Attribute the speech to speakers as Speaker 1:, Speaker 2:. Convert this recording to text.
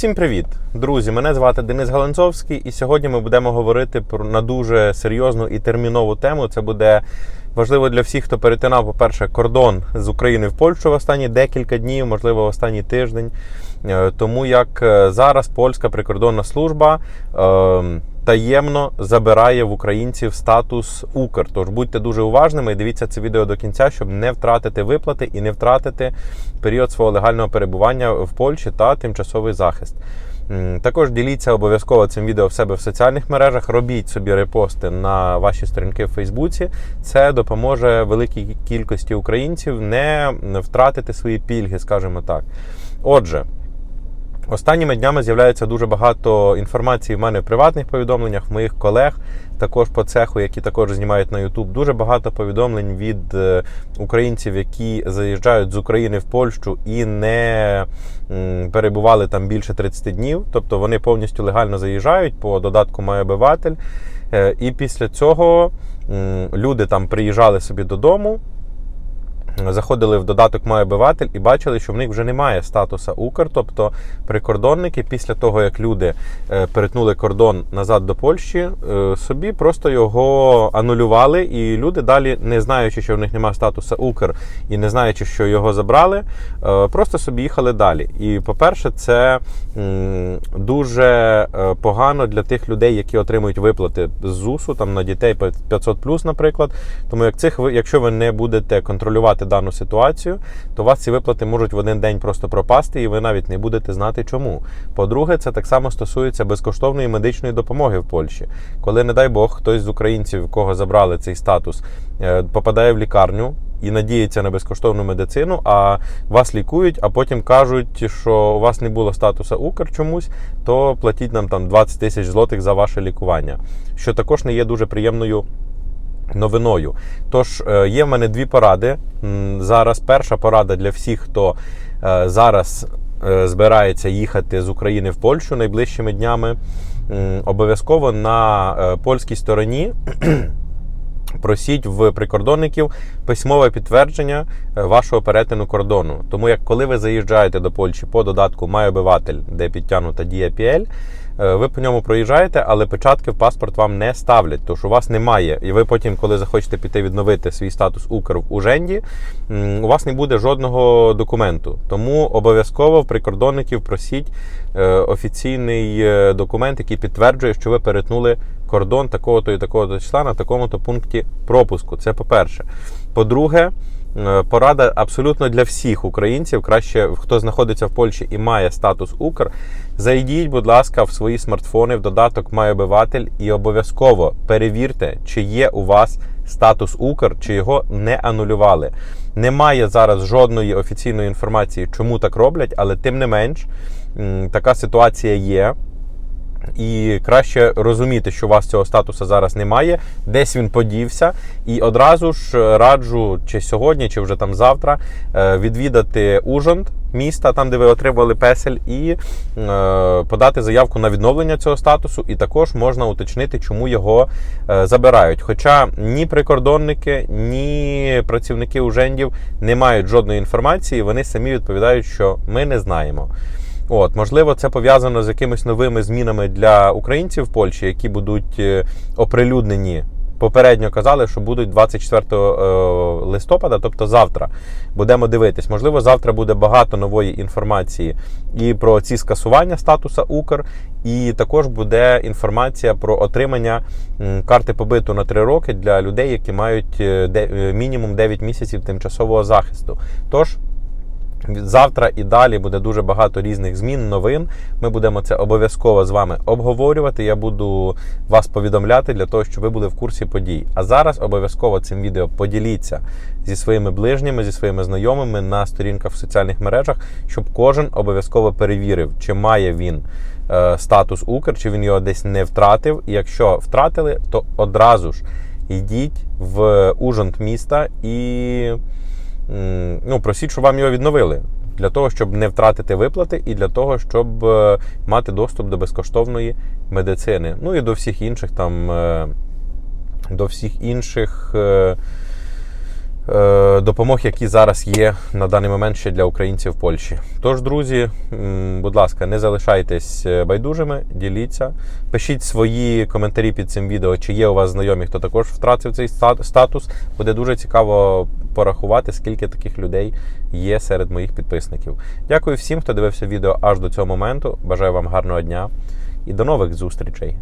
Speaker 1: Всім привіт, друзі! Мене звати Денис Галанцовський, і сьогодні ми будемо говорити про на дуже серйозну і термінову тему. Це буде важливо для всіх, хто перетинав, по-перше, кордон з України в Польщу в останні декілька днів, можливо, в останній тиждень. Е, Тому як е, зараз польська прикордонна служба. е, Таємно забирає в українців статус Укр. Тож будьте дуже уважними і дивіться це відео до кінця, щоб не втратити виплати і не втратити період свого легального перебування в Польщі та тимчасовий захист. Також діліться обов'язково цим відео в себе в соціальних мережах. Робіть собі репости на ваші сторінки в Фейсбуці. Це допоможе великій кількості українців не втратити свої пільги, скажімо так. Отже. Останніми днями з'являється дуже багато інформації в мене в приватних повідомленнях, в моїх колег, також по цеху, які також знімають на YouTube. Дуже багато повідомлень від е, українців, які заїжджають з України в Польщу і не перебували там більше 30 днів. Тобто вони повністю легально заїжджають по додатку «Мой обиватель». Е, І після цього люди там приїжджали собі додому. Заходили в додаток «Мой обиватель» і бачили, що в них вже немає статуса Укр. Тобто прикордонники після того, як люди е, перетнули кордон назад до Польщі, е, собі просто його анулювали, і люди далі, не знаючи, що в них немає статуса Укр і не знаючи, що його забрали, е, просто собі їхали далі. І по-перше, це дуже погано для тих людей, які отримують виплати з ЗУСу там на дітей 500+, наприклад. Тому як цих якщо ви не будете контролювати дану ситуацію, то у вас ці виплати можуть в один день просто пропасти, і ви навіть не будете знати чому. По-друге, це так само стосується безкоштовної медичної допомоги в Польщі. Коли, не дай Бог, хтось з українців, кого забрали цей статус, е, попадає в лікарню. І надіється на безкоштовну медицину, а вас лікують, а потім кажуть, що у вас не було статуса Укр чомусь, то платіть нам там 20 тисяч злотих за ваше лікування, що також не є дуже приємною новиною. Тож е, є в мене дві поради. Зараз перша порада для всіх, хто е, зараз е, збирається їхати з України в Польщу найближчими днями. Обов'язково на польській стороні. Просіть в прикордонників письмове підтвердження вашого перетину кордону. Тому як коли ви заїжджаєте до Польщі по додатку «Май обиватель», де підтягнута дія ви по ньому проїжджаєте, але печатки в паспорт вам не ставлять, тому що у вас немає. І ви потім, коли захочете піти відновити свій статус Укр в Уженді, у вас не буде жодного документу. Тому обов'язково в прикордонників просіть е, офіційний е, документ, який підтверджує, що ви перетнули кордон такого-то і такого-то числа на такому-то пункті пропуску. Це по-перше. По-друге, е, порада абсолютно для всіх українців. Краще хто знаходиться в Польщі і має статус Укр. Зайдіть, будь ласка, в свої смартфони в додаток «Май обиватель» і обов'язково перевірте, чи є у вас статус Укр, чи його не анулювали. Немає зараз жодної офіційної інформації, чому так роблять, але тим не менш така ситуація є. І краще розуміти, що у вас цього статусу зараз немає, десь він подівся. І одразу ж раджу, чи сьогодні, чи вже там завтра, е, відвідати Ужонд міста, там де ви отримували песель, і е, подати заявку на відновлення цього статусу. І також можна уточнити, чому його е, забирають. Хоча ні прикордонники, ні працівники ужендів не мають жодної інформації, вони самі відповідають, що ми не знаємо. От, можливо, це пов'язано з якимись новими змінами для українців в Польщі, які будуть е, оприлюднені. Попередньо казали, що будуть 24 е, листопада, тобто завтра. Будемо дивитись. Можливо, завтра буде багато нової інформації і про ці скасування статуса Укр, і також буде інформація про отримання карти побиту на 3 роки для людей, які мають е, мінімум 9 місяців тимчасового захисту. Тож. Завтра і далі буде дуже багато різних змін, новин. Ми будемо це обов'язково з вами обговорювати. Я буду вас повідомляти для того, щоб ви були в курсі подій. А зараз обов'язково цим відео поділіться зі своїми ближніми, зі своїми знайомими на сторінках в соціальних мережах, щоб кожен обов'язково перевірив, чи має він е, статус Укр, чи він його десь не втратив. І якщо втратили, то одразу ж йдіть в Ужонт міста і ну, просіть, щоб вам його відновили. Для того, щоб не втратити виплати, і для того, щоб е, мати доступ до безкоштовної медицини. Ну і до всіх інших там, е, до всіх інших е, допомог, які зараз є на даний момент ще для українців в Польщі. Тож, друзі, будь ласка, не залишайтесь е, байдужими, діліться, пишіть свої коментарі під цим відео, чи є у вас знайомі, хто також втратив цей ста- статус. Буде дуже цікаво порахувати, скільки таких людей є серед моїх підписників. Дякую всім, хто дивився відео аж до цього моменту. Бажаю вам гарного дня і до нових зустрічей.